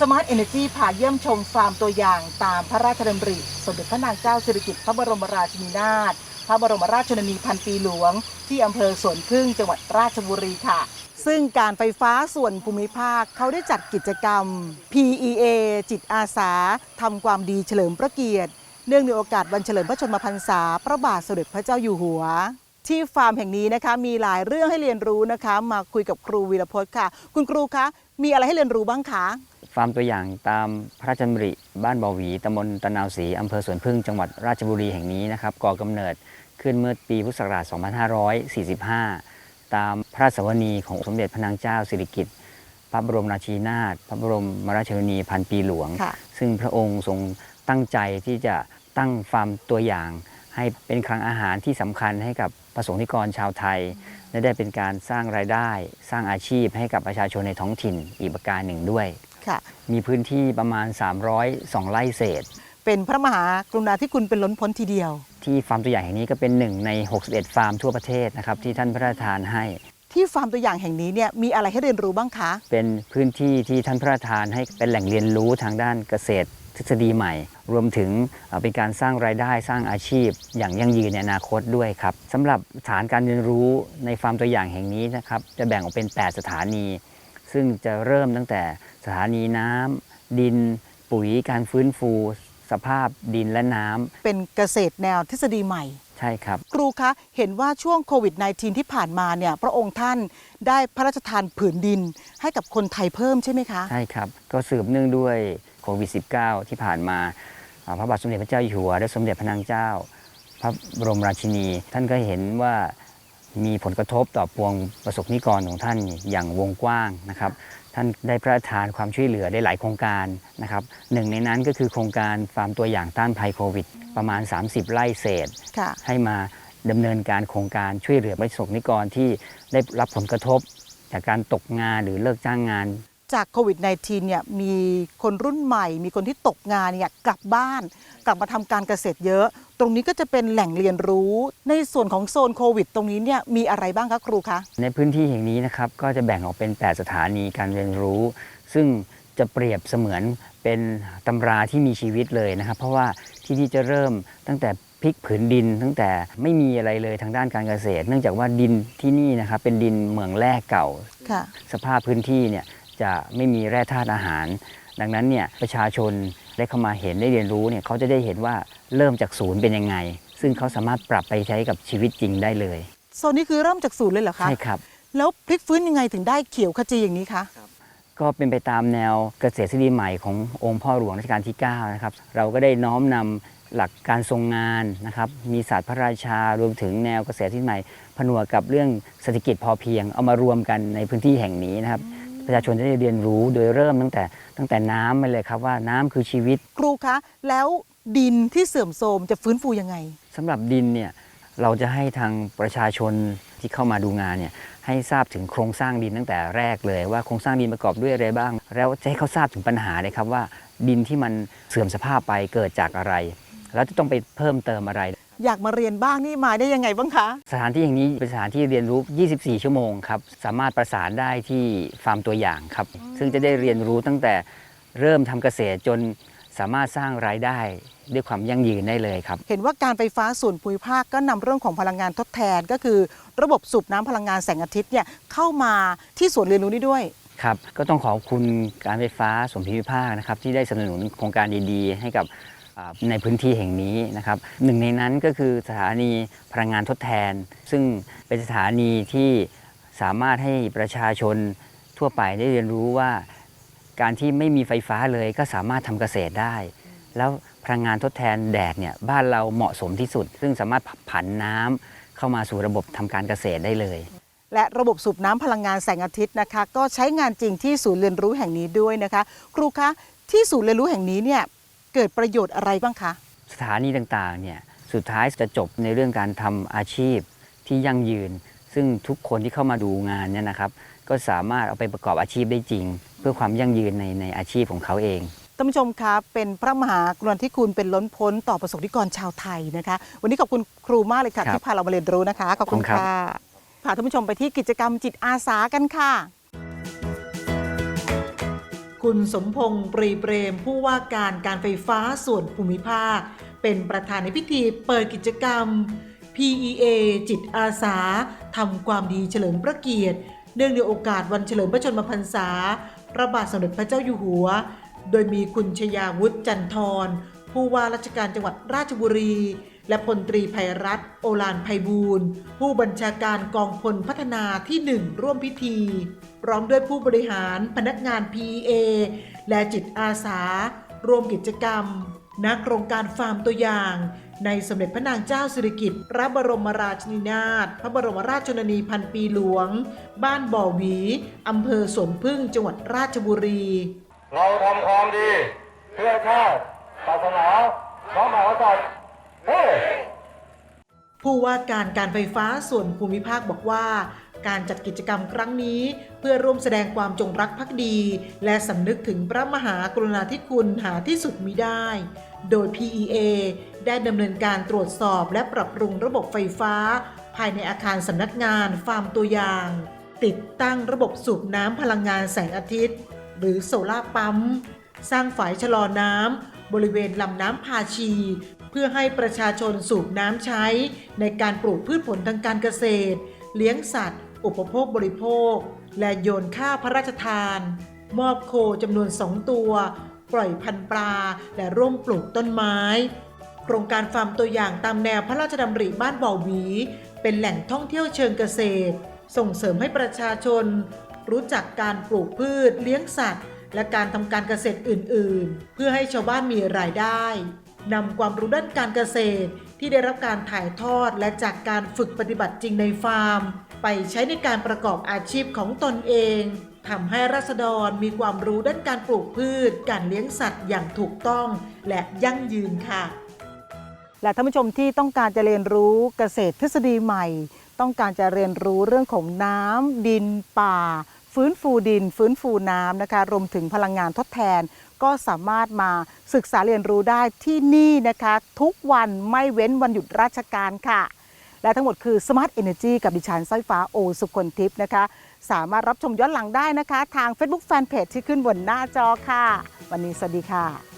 Smart Energy พาเยี่ยมชมฟาร์มตัวอย่างตามพระราชดำริ สมเด็จพระนางเจ้าสิริกิติ์พระบรมราชินีนาถพระบรมราชชนนีพันปีหลวง ที่อำเภอสวนพึ่งจังหวัดราชบุรีค่ะ ซึ่งการไฟฟ้าส่วนภูมิภาคเขาได้จัดกิจกรรม PEA จิตอาสาทำความดีเฉลิมพระเกียรติ เนื่องในโอกาสวันเฉลิมพระชนมพรรษา พระบาทสมเด็จพระเจ้าอยู่หัวที่ฟาร์มแห่งนี้นะคะมีหลายเรื่องให้เรียนรู้นะคะ มาคุยกับครูวีรพจน์ค่ะ คุณครูคะมีอะไรให้เรียนรู้บ้างคะ ฟาร์มตัวอย่างตามพระราชดำริบ้านบ่อหวีตำบลตะนาวศรีอำเภอสวนพึ่งจังหวัดราชบุรีแห่งนี้นะครับก่อกำเนิดขึ้นเมื่อปีพุทธศักราช 2545 ตามพระราชสวนีของสมเด็จพระนางเจ้าสิริกิติ์พระบรมราชินีนาถพระบรมราชชนนีพันปีหลวงค่ะซึ่งพระองค์ทรงตั้งใจที่จะตั้งฟาร์มตัวอย่าง ให้เป็นคลังอาหารที่สำคัญให้กับประสงค์นิกรชาวไทย และได้เป็นการสร้างรายได้ สร้างอาชีพให้กับประชาชนในท้องถิ่นอีกประการหนึ่งด้วย ค่ะ มีพื้นที่ประมาณ 302 ไร่เศษ เป็นพระมหากรุณาธิคุณเป็นล้นพ้นทีเดียว ที่ฟาร์มตัวอย่างแห่งนี้ก็เป็นหนึ่งใน 61 ฟาร์มทั่วประเทศนะครับที่ท่านพระราชทานให้ ที่ฟาร์มตัวอย่างแห่งนี้เนี่ยมีอะไรให้เรียนรู้บ้างคะ เป็นพื้นที่ที่ท่านพระราชทานให้เป็นแหล่งเรียนรู้ทางด้านเกษตรทฤษฎีใหม่ รวมถึงเอ่อเป็นการสร้างรายได้สร้างอาชีพ อย่างยั่งยืนในอนาคตด้วยครับสำหรับฐานการเรียนรู้ในฟาร์มตัวอย่างแห่งนี้นะครับจะแบ่งออกเป็น 8 สถานี ซึ่งจะเริ่มตั้งแต่ สถานีน้ำดินปุ๋ยการฟื้นฟูสภาพดินและน้ำเป็นเกษตรแนวทฤษฎีใหม่ ใช่ครับ ครูคะเห็นว่าช่วงโควิด -19 ที่ผ่านมาเนี่ยพระองค์ท่านได้พระราชทานผืนดินให้กับคนไทยเพิ่มใช่ไหมคะ ใช่ครับ ก็สืบเนื่องด้วยโควิด -19 ที่ผ่านมาอ่าพระบาทสมเด็จพระเจ้าอยู่หัวและสมเด็จพระนางเจ้า พระบรมราชินี ท่านก็เห็นว่ามีผลกระทบต่อปวงประสบนิกรของท่านอย่างวงกว้างนะครับ ท่านได้พระราชทานความช่วยเหลือได้หลายโครงการนะครับหนึ่งในนั้นก็คือโครงการฟาร์มตัวอย่างต้านภัยโควิด ประมาณ 30 ไร่เศษค่ะให้มาดำเนินการโครงการช่วยเหลือประสบนิกรที่ได้รับผลกระทบ จากการตกงานหรือเลิกจ้างงาน จากโควิด -19 เนี่ยมีคนรุ่นใหม่ มีคนที่ตกงานเนี่ยกลับบ้าน กลับมาทำการเกษตรเยอะ ตรงนี้ก็จะเป็นแหล่งเรียนรู้ ในส่วนของโซนโควิด ตรงนี้เนี่ยมีอะไรบ้างคะครูคะ ในพื้นที่แห่งนี้นะครับก็จะแบ่งออกเป็น 8 สถานีการเรียนรู้ ซึ่งจะเปรียบเสมือนเป็นตำราที่มีชีวิตเลยนะครับ เพราะว่าที่นี่จะเริ่มตั้งแต่พลิกผืนดิน ตั้งแต่ไม่มีอะไรเลยทางด้านการเกษตร เนื่องจากว่าดินที่นี่นะครับเป็นดินเหมืองแร่เก่าค่ะสภาพพื้นที่เนี่ย จะไม่มีแร่ธาตุอาหาร ดังนั้นเนี่ยประชาชนได้เข้ามาเห็นได้เรียนรู้เนี่ยเขาจะได้เห็นว่าเริ่มจากศูนย์เป็นยังไง ซึ่งเขาสามารถปรับไปใช้กับชีวิตจริงได้เลยโซนนี้คือเริ่มจากศูนย์เลยเหรอคะใช่ครับ แล้วพลิกฟื้นยังไงถึงได้เขียวขจีอย่างนี้คะก็เป็นไปตามแนวเกษตรทฤษฎีใหม่ขององค์พ่อหลวงรัชกาลที่9นะครับเราก็ได้น้อมนำหลักการทรงงานนะครับ มีศาสตร์พระราชารวมถึงแนวเกษตรทฤษฎีใหม่ ผนวกกับเรื่องเศรษฐกิจพอเพียง เอามารวมกันในพื้นที่แห่งนี้นะครับ ประชาชนจะได้เรียนรู้โดยเริ่มตั้งแต่ตั้งแต่น้ำมาเลยครับว่าน้ำคือชีวิต ครูคะแล้วดินที่เสื่อมโทรมจะฟื้นฟูยังไง สำหรับดินเนี่ยเราจะให้ทางประชาชนที่เข้ามาดูงานเนี่ยให้ทราบถึงโครงสร้างดินตั้งแต่แรกเลย ว่าโครงสร้างดินประกอบด้วยอะไรบ้าง แล้วจะให้เขาทราบถึงปัญหาเลยครับว่า ดินที่มันเสื่อมสภาพไปเกิดจากอะไร แล้วจะต้องไปเพิ่มเติมอะไร อยากมาเรียนบ้างนี่มาได้ยังไงบ้างคะ สถานที่แห่งนี้เป็นสถานที่เรียนรู้ 24 ชั่วโมงครับ สามารถประสานได้ที่ฟาร์มตัวอย่างครับ ซึ่งจะได้เรียนรู้ตั้งแต่เริ่มทำเกษตรจนสามารถสร้างรายได้ด้วยความยั่งยืนได้เลยครับ เห็นว่าการไฟฟ้าส่วนภูมิภาคก็นำเรื่องของพลังงานทดแทน ก็คือระบบสูบน้ำพลังงานแสงอาทิตย์เนี่ยเข้ามาที่ศูนย์เรียนรู้นี้ด้วยครับก็ต้องขอบคุณการไฟฟ้าส่วนภูมิภาคนะครับที่ได้สนับสนุนโครงการดีๆ ให้กับอ่า ในพื้นที่แห่งนี้นะครับหนึ่งในนั้นก็คือสถานีพลังงานทดแทน ซึ่งเป็นสถานีที่สามารถให้ประชาชนทั่วไปได้เรียนรู้ว่าการที่ไม่มีไฟฟ้าเลยก็สามารถทำเกษตรได้ แล้วพลังงานทดแทนแดดเนี่ยบ้านเราเหมาะสมที่สุด ซึ่งสามารถผันน้ำเข้ามาสู่ระบบทำการเกษตรได้เลย และระบบสูบน้ำพลังงานแสงอาทิตย์นะคะ ก็ใช้งานจริงที่ศูนย์เรียนรู้แห่งนี้ด้วยนะคะ ครูคะที่ศูนย์เรียนรู้แห่งนี้เนี่ย เกิดประโยชน์อะไรบ้างคะ สถานีต่างๆเนี่ยสุดท้ายจะจบในเรื่องการทำอาชีพที่ยั่งยืน ซึ่งทุกคนที่เข้ามาดูงานเนี่ยนะครับ ก็สามารถเอาไปประกอบอาชีพได้จริง เพื่อความยั่งยืนในในอาชีพของเขาเอง ท่านผู้ชมคะเป็นพระมหากรุณาธิคุณเป็นล้นพ้นต่อประสบนิกรชาวไทยนะคะ วันนี้ขอบคุณครูมากเลยค่ะ ครับที่พาเรามาเรียนรู้นะคะขอบคุณขอบคุณครับ ค่ะพาท่านผู้ชมไปที่กิจกรรมจิตอาสากันค่ะ คุณสมพงษ์ปรีเปรม ผู้ว่าการการไฟฟ้าส่วนภูมิภาค เป็นประธานในพิธีเปิดกิจกรรม PEA จิตอาสาทำความดีเฉลิมพระเกียรติ เนื่องในโอกาสวันเฉลิมพระชนมพรรษา พระบาทสมเด็จพระเจ้าอยู่หัว โดยมีคุณชยาวุฒิจันทรผู้ว่าราชการจังหวัดราชบุรี และพลตรีภัยรัตน์โอลานไพบูลย์ผู้บัญชาการกองพลพัฒนาที่หนึ่งร่วมพิธี พร้อมด้วยผู้บริหารพนักงาน PEA และจิตอาสา รวมกิจกรรมนักโครงการฟาร์มตัวอย่าง ในสมเด็จพระนางเจ้าสิริกิติ์พระบรมราชินีนาถพระบรมราชชนนีพันปีหลวง บ้านบ่อหวีอำเภอสวนพึ่งจังหวัดราชบุรี เราทำความดี เพื่อชาติศาสนาพระมหากษัตริย์ ผู้ว่าการการไฟฟ้าส่วนภูมิภาคบอกว่า การจัดกิจกรรมครั้งนี้ เพื่อร่วมแสดงความจงรักภักดี และสำนึกถึงพระมหากรุณาธิคุณหาที่สุดมิได้ โดย PEA ได้ดำเนินการตรวจสอบและปรับปรุงระบบไฟฟ้า ภายในอาคารสำนักงานฟาร์มตัวอย่าง ติดตั้งระบบสูบน้ำพลังงานแสงอาทิตย์ หรือโซลาร์ปั๊ม สร้างฝายชะลอน้ำบริเวณลำน้ำพาชี เพื่อให้ประชาชนสูบน้ำใช้ ในการปลูกพืชผลทางการเกษตร เลี้ยงสัตว์ อุปโภคบริโภค และโยนข้าวพระราชทาน มอบโคจำนวนสองตัว ปล่อยพันปลา และร่วมปลูกต้นไม้ โครงการฟาร์มตัวอย่างตามแนวพระราชดำริบ้านบ่อหวี เป็นแหล่งท่องเที่ยวเชิงเกษตร ส่งเสริมให้ประชาชน รู้จักการปลูกพืช เลี้ยงสัตว์ และการทำการเกษตรอื่น ๆ เพื่อให้ชาวบ้านมีรายได้ นำความรู้ด้านการเกษตร ที่ได้รับการถ่ายทอดและจากการฝึกปฏิบัติจริงในฟาร์ม ไปใช้ในการประกอบอาชีพของตนเองทำให้รัษฎรมีความรู้ด้านการปลูกพืช การเลี้ยงสัตว์อย่างถูกต้องและยั่งยืนค่ะ และท่านผู้ชมที่ต้องการจะเรียนรู้เกษตรทฤษฎีใหม่ ต้องการจะเรียนรู้เรื่องของน้ำดินป่า ฟื้นฟูดิน ฟื้นฟูน้ำนะคะ รวมถึงพลังงานทดแทน ก็สามารถมาศึกษาเรียนรู้ได้ที่นี่นะคะ ทุกวันไม่เว้นวันหยุดราชการค่ะ และทั้งหมดคือ Smart Energy กับดิฉันสร้อยฟ้าโอสุคนทิพย์นะคะ สามารถรับชมย้อนหลังได้นะคะ ทาง Facebook Fanpage ที่ขึ้นบนหน้าจอค่ะ วันนี้สวัสดีค่ะ